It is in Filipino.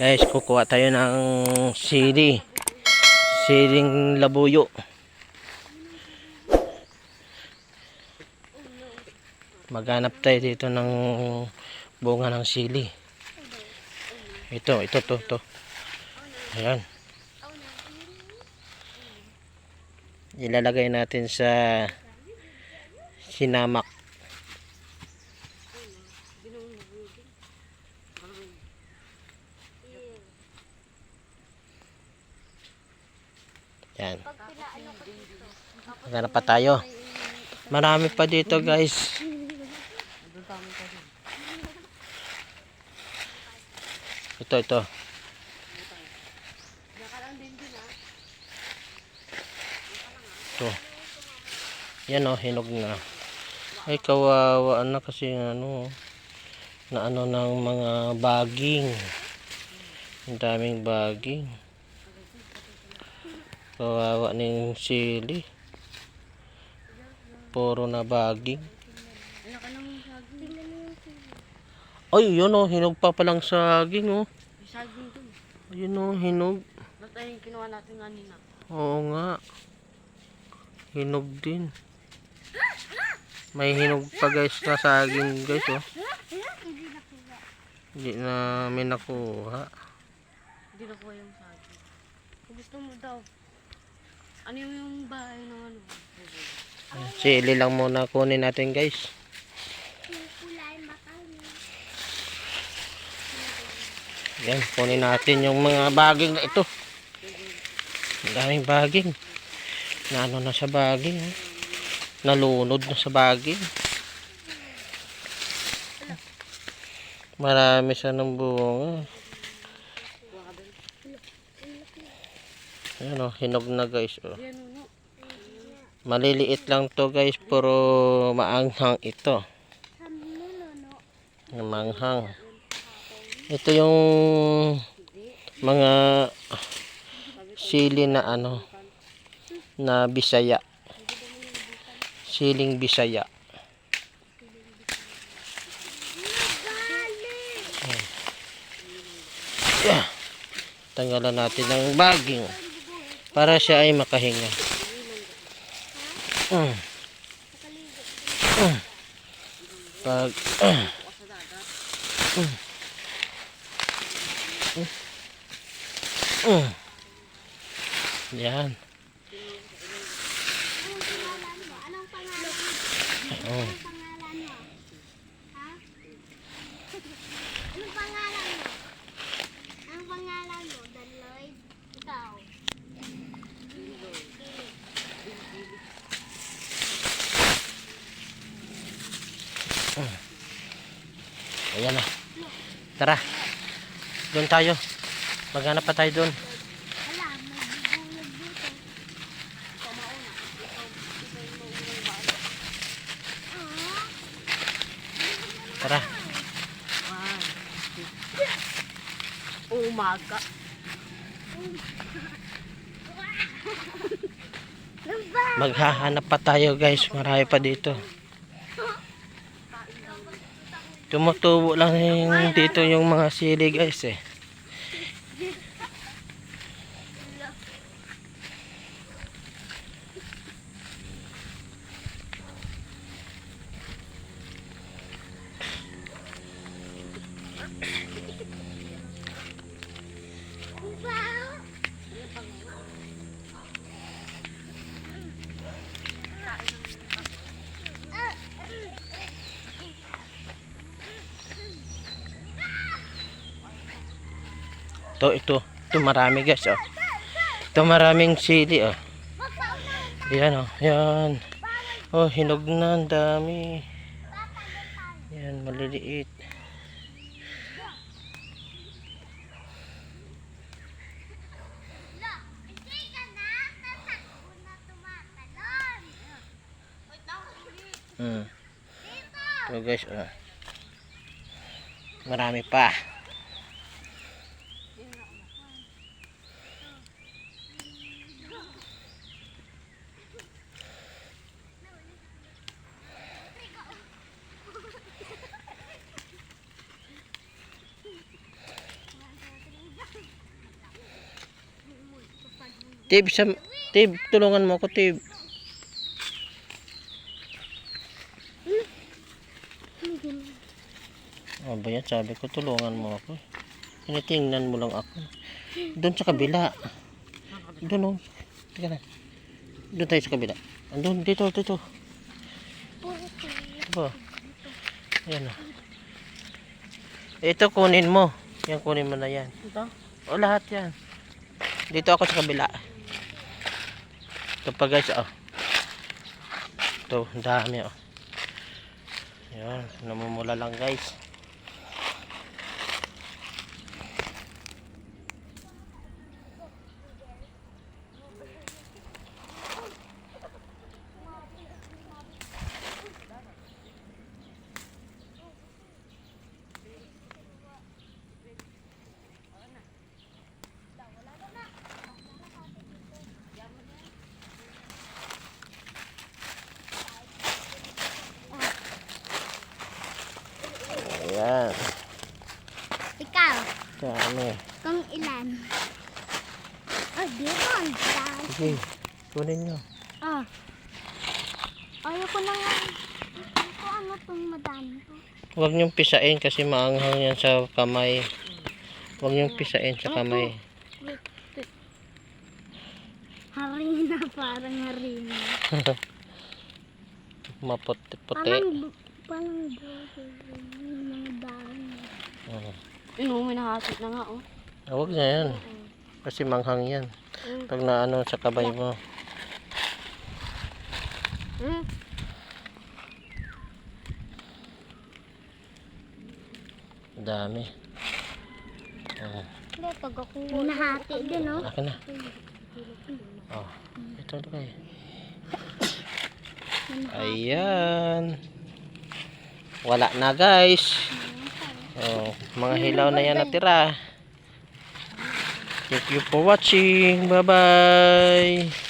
Guys, kukuha tayo ng sili. Siling labuyo. Maghanap tayo dito ng bunga ng sili. Ito, ito, to, to. Ayan. Ilalagay natin sa sinamak. Yan. Maghanap pa tayo. Marami pa dito guys. Ito, ito. Ito. Yan o, hinog na. Ay, kawawa na kasi ano, na ano ng mga baging. Ang daming baging. Kawawa na yung sili. Puro na baging. Ay, yun o, hinog pa palang saging o. Dun. Ayun o, hinog. Ba't ay natin kanina? Oo nga. Hinog din. May hinog pa guys na saging guys oh. Hindi namin nakuha. Hindi na kuha yung saging. Gusto mo daw. Ano yung, bahay ng ano? Sili lang muna kunin natin guys. Yan, kunin natin yung mga baging na ito. Ang daming baging. Na ano na sa baging. oh. Nalunod na sa baging. Marami siya ng bunga. Ayan o, hinog na guys. Oh. Yan ano. Maliliit lang to guys, pero maanghang ito. Manghang. Ito yung mga sili na ano na bisaya. Siling bisaya. Tanggalan natin ng baging para siya ay makahinga. Mm. Mm. Pag mm. Mm. Yan. Oh. Anong pangalan mo? Ang pangalan mo, Dan Lloyd? Ikaw. Ayan na. Tara. Doon tayo. Maghanap pa tayo doon. Tara. Umaga. Maghahanap pa tayo guys. Marami pa dito. Tumutubo lang yung dito yung mga sili guys eh. Ito, ito. Ito marami guys oh. Ito maraming sili oh. Yan oh. Yan. Oh, hinog na. Ang dami. Yan, maliliit. Hmm. Ito guys oh. Marami pa. Tib, sa, Tib, tulungan mo ako, Tib. Oh, ba yan? Sabi ko, tulungan mo ako. Tinitingnan mo lang ako. Doon sa kabila. Doon, oh. Teka na. Doon tayo sa kabila. Doon, dito, dito. Ito. Ayan, oh. Ito, kunin mo. Yan, kunin mo na yan. Ito? O, lahat yan. Dito ako sa kabila. Ito pa guys, oh. Ito, dami, oh. Yan, namumula lang guys. Ayan, Ikaw, dami. kung ilan? Oh, dito ang dami. Sige, kunin nyo. Ah. Ayoko na nga. Ito ano tong madami ko. Huwag nyong pisain kasi maanghang yan sa kamay. Huwag nyong pisain sa kamay. Harina, parang harina. Maputi-puti. Parang, buhay. Yung mga dami. Oo. Yun, oh, may nakasit na nga, oh. Ah, Huwag na yan. Kasi manghang yan. Mm. Pag naano sa kabay mo. Mm. Dami. Oh, Hindi, pag ako. Nahati din, oh. akin na. Oh, ito na kayo. Ayan. Wala na guys. Oh, mga hilaw na yan natira. Thank you for watching. Bye-bye.